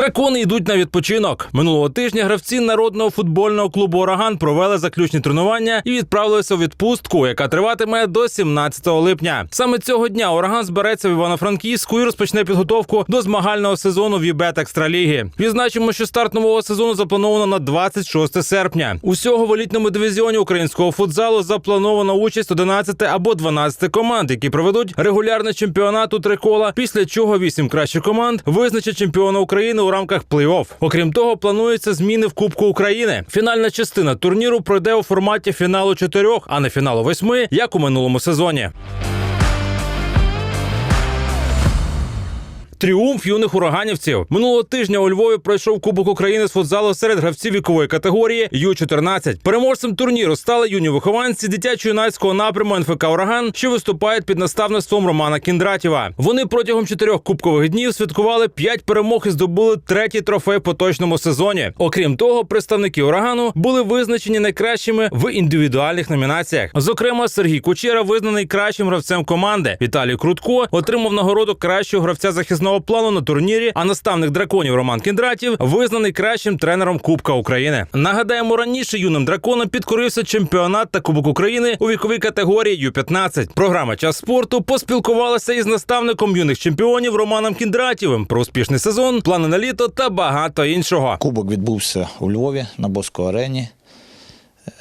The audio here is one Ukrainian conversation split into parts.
Дракони йдуть на відпочинок. Минулого тижня гравці народного футбольного клубу Ураган провели заключні тренування і відправилися у відпустку, яка триватиме до 17 липня. Саме цього дня ураган збереться в Івано-Франківську і розпочне підготовку до змагального сезону в ЮБЕТ Екстраліги. Відзначимо, що старт нового сезону заплановано на 26 серпня. Усього в елітному дивізіоні українського футзалу заплановано участь 11 або 12 команд, які проведуть регулярний чемпіонат у три кола. Після чого вісім кращих команд визначать чемпіона України у рамках плей-офф. Окрім того, плануються зміни в Кубку України. Фінальна частина турніру пройде у форматі фіналу чотирьох, а не фіналу восьми, як у минулому сезоні. Тріумф юних ураганівців минулого тижня у Львові пройшов Кубок України з футзалу серед гравців вікової категорії Ю-14. Переможцем турніру стали юні вихованці дитячо-юнацького напряму НФК Ураган, що виступають під наставництвом Романа Кіндратєва. Вони протягом чотирьох кубкових днів святкували п'ять перемог і здобули третій трофей в поточному сезоні. Окрім того, представники урагану були визначені найкращими в індивідуальних номінаціях. Зокрема, Сергій Кучера визнаний кращим гравцем команди. Віталій Крутко отримав нагороду кращого гравця захисного плану на турнірі. А наставник драконів Роман Кіндратів визнаний кращим тренером Кубка України. Нагадаємо, раніше юним драконам підкорився чемпіонат та Кубок України у віковій категорії Ю-15. Програма Час спорту поспілкувалася із наставником юних чемпіонів Романом Кіндратєвим про успішний сезон, плани на літо та багато іншого. Кубок відбувся у Львові на Боско арені.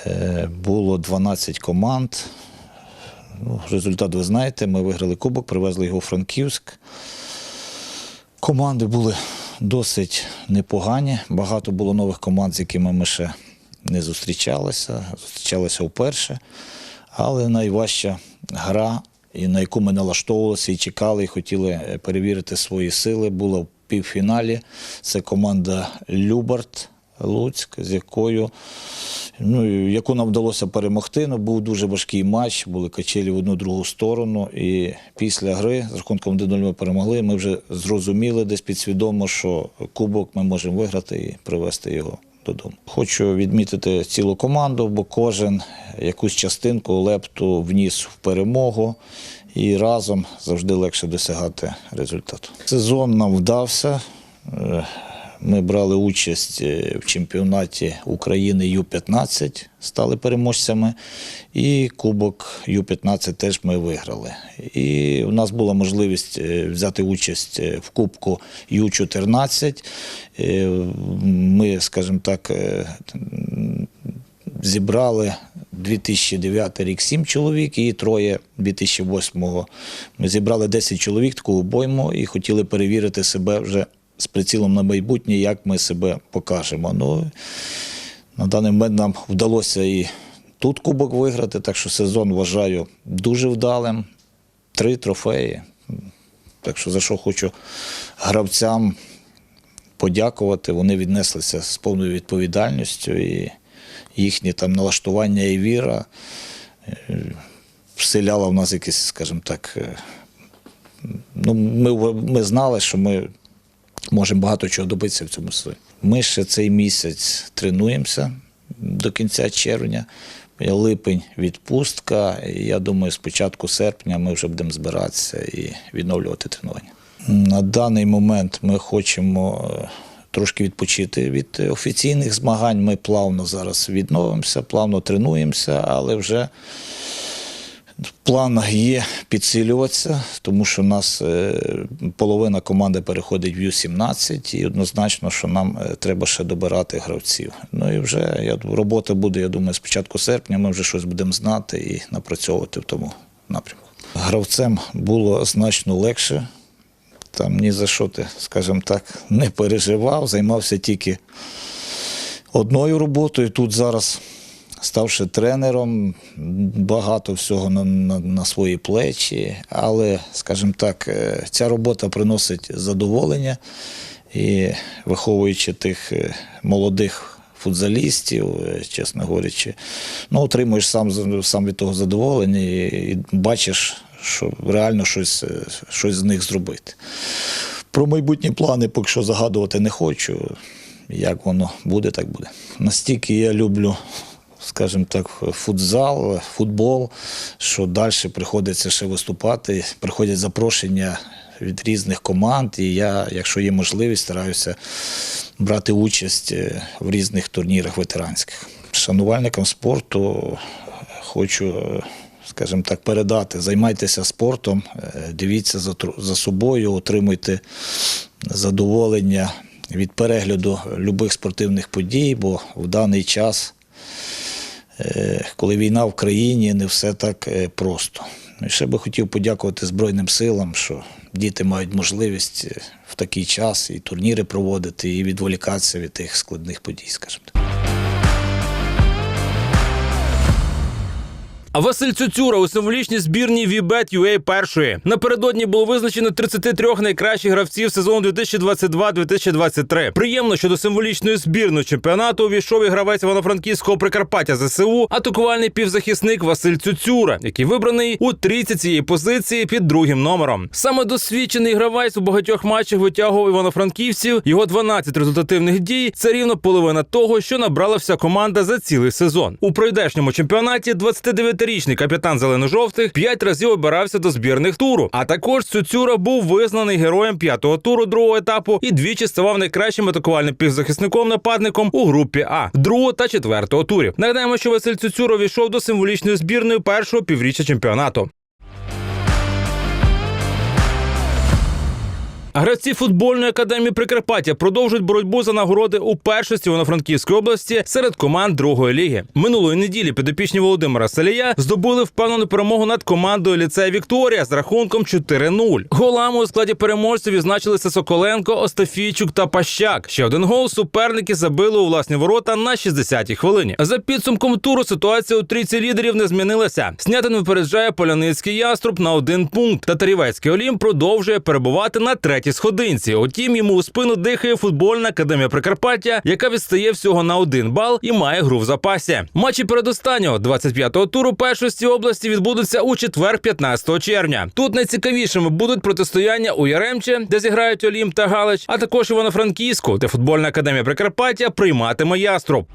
Е, Було 12 команд. Ну, результат ви знаєте. Ми виграли кубок, привезли його у Франківськ. Команди були досить непогані. Багато було нових команд, з якими ми ще не зустрічалися, зустрічалися вперше. Але найважча гра, на яку ми налаштовувалися і чекали, і хотіли е, перевірити свої сили, була в півфіналі. Це команда Любарт Луцьк, з якою ну, яку нам вдалося перемогти. Ну, був дуже важкий матч, були качелі в одну другу сторону. І після гри з рахунком 1-0 ми перемогли. Ми вже зрозуміли десь підсвідомо, що кубок ми можемо виграти і привезти його. Додому. Хочу відмітити цілу команду, бо кожен якусь частинку лепту вніс в перемогу, і разом завжди легше досягати результату. Сезон нам вдався. Ми брали участь е, в чемпіонаті України Ю-15, стали переможцями, і Кубок Ю-15 теж ми виграли. І у нас була можливість е, взяти участь е, в Кубку Ю-14. Е, Ми, скажімо так, зібрали 2009 рік 7 чоловік і троє 2008-го. Ми зібрали 10 чоловік таку обойму і хотіли перевірити себе вже з прицілом на майбутнє, як ми себе покажемо. Ну, на даний момент нам вдалося і тут кубок виграти, так що сезон вважаю дуже вдалим. Три трофеї. Так що за що хочу гравцям подякувати. Вони віднеслися з повною відповідальністю і їхнє там налаштування і віра е, вселяла в нас якесь, скажімо так. е, Ну, ми, ми знали, що ми можемо багато чого добитися в цьому сезоні. Ми ще цей місяць тренуємося до кінця червня. Липень відпустка. І Я думаю, з початку серпня ми вже будемо збиратися і відновлювати тренування. На даний момент ми хочемо е, трошки відпочити від офіційних змагань. Ми плавно зараз відновимося, плавно тренуємося, але вже в планах є підсилюватися, тому що у нас е, половина команди переходить в Ю-17, і однозначно, що нам е, треба ще добирати гравців. Ну і вже я, робота буде, я думаю, з початку серпня ми вже щось будемо знати і напрацьовувати в тому напрямку. Гравцем було значно легше. Там ні за що ти, скажімо так, не переживав, займався тільки одною роботою. Тут зараз, ставши тренером, багато всього на, на, на свої плечі, але, скажімо так, е, ця робота приносить задоволення і виховуючи тих е, молодих футзалістів, е, чесно говорячи, ну, отримуєш сам, сам від того задоволення і, і бачиш, що реально щось, щось з них зробити. Про майбутні плани поки що загадувати не хочу. Як воно буде, так буде. Настільки я люблю, скажімо так, футзал, футбол, що далі приходиться ще виступати. Приходять запрошення від різних команд. І я, якщо є можливість, стараюся брати участь е, в різних турнірах ветеранських. Шанувальникам спорту хочу, е, скажімо так, передати. Займайтеся спортом, е, дивіться за, за собою, отримуйте задоволення від перегляду любих спортивних подій, бо в даний час, коли війна в країні, не все так е, просто. Ну, І ще би хотів подякувати Збройним силам, що діти мають можливість е, в такий час і турніри проводити, і відволікатися від тих складних подій, скажімо так. Василь Цюцюра у символічній збірній Вібет UA першої. Напередодні було визначено 33 найкращих гравців сезону 2022-2023. Приємно, що до символічної збірної чемпіонату увійшов і гравець Івано-Франківського Прикарпаття ЗСУ, атакувальний півзахисник Василь Цюцюра, який вибраний у трійці цієї позиції під другим номером. Саме досвідчений гравець у багатьох матчах витягував івано-франківців. Його 12 результативних дій це рівно половина того, що набрала вся команда за цілий сезон. У пройдешньому чемпіонаті 29-річний капітан зелено-жовтих п'ять разів обирався до збірних туру. А також Цюцюра був визнаний героєм п'ятого туру другого етапу і двічі ставав найкращим атакувальним півзахисником нападником у групі А другого та четвертого турів. Нагадаємо, що Василь Цюцюра війшов до символічної збірної першого півріччя чемпіонату. Гравці футбольної академії Прикарпаття продовжують боротьбу за нагороди у першості Івано-Франківської області серед команд другої ліги. Минулої неділі підопічні Володимира Салія здобули впевнену перемогу над командою ліцея Вікторія з рахунком 4-0. Голами у складі переможців відзначилися Соколенко, Остафійчук та Пащак. Ще один гол суперники забили у власні ворота на 60-й хвилині. За підсумком туру ситуація у трійці лідерів не змінилася. Снятин випереджає Поляницький яструб на один пункт. Татарівецький Олім продовжує перебувати на третій сходинці. Утім, йому у спину дихає футбольна академія Прикарпаття, яка відстає всього на один бал і має гру в запасі. Матчі передостаннього 25-го туру першості області відбудуться у четвер, 15 червня. Тут найцікавішими будуть протистояння у Яремче, де зіграють Олім та Галич, а також Івано-Франківську, де футбольна академія Прикарпаття прийматиме яструб.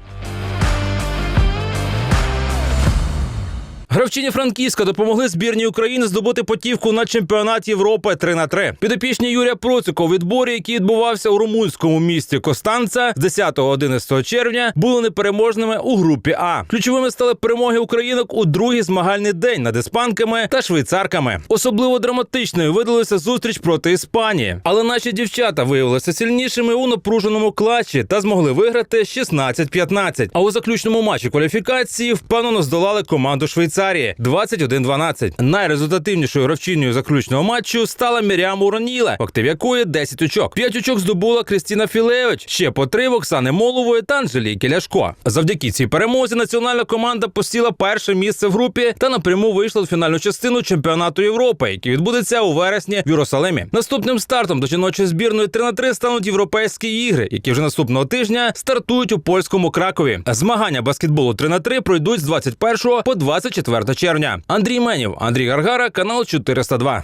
Гравчині Франківська допомогли збірній України здобути потівку на чемпіонат Європи 3 на 3 Підопічні Юрія Процика у відборі, який відбувався у румунському місті Костанца з 10-11 червня, були непереможними у групі А. Ключовими стали перемоги українок у другий змагальний день над іспанками та швейцарками. Особливо драматичною видалася зустріч проти Іспанії, але наші дівчата виявилися сильнішими у напруженому клатчі та змогли виграти 16-15. А у заключному матчі кваліфікації впевнено здолали команду Швейцарії 21-12. Найрезультативнішою гравчиною заключного матчу стала Мірям Уроніла, в актив якої 10 очок. 5 очок здобула Кристіна Філевич, ще по три в Оксани Молової та Анжеліки Ляшко. Завдяки цій перемозі національна команда посіла перше місце в групі та напряму вийшла в фінальну частину чемпіонату Європи, який відбудеться у вересні в Єрусалимі. Наступним стартом до жіночої збірної 3 на 3 стануть європейські ігри, які вже наступного тижня стартують у польському Кракові. Змагання баскетболу 3 на 3 пройдуть з 21 по 24 червня. Андрій Менів, Андрій Гаргара, канал 402.